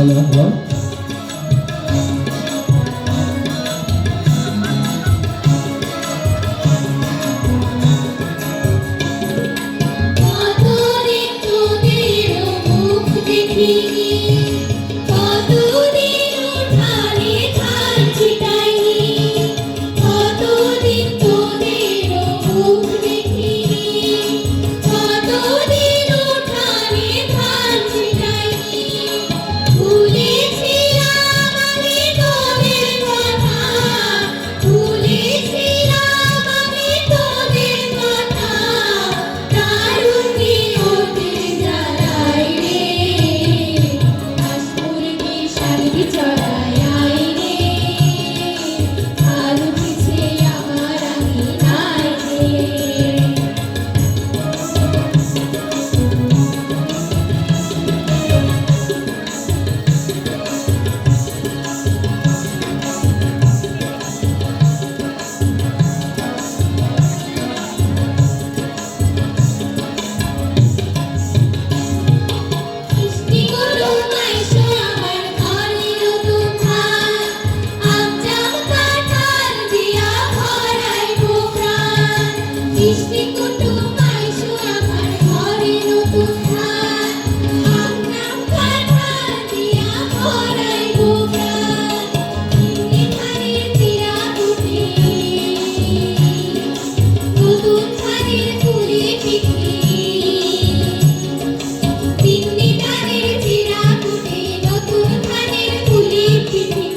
তাহলে আমরা Thank দেখিনি ліпі.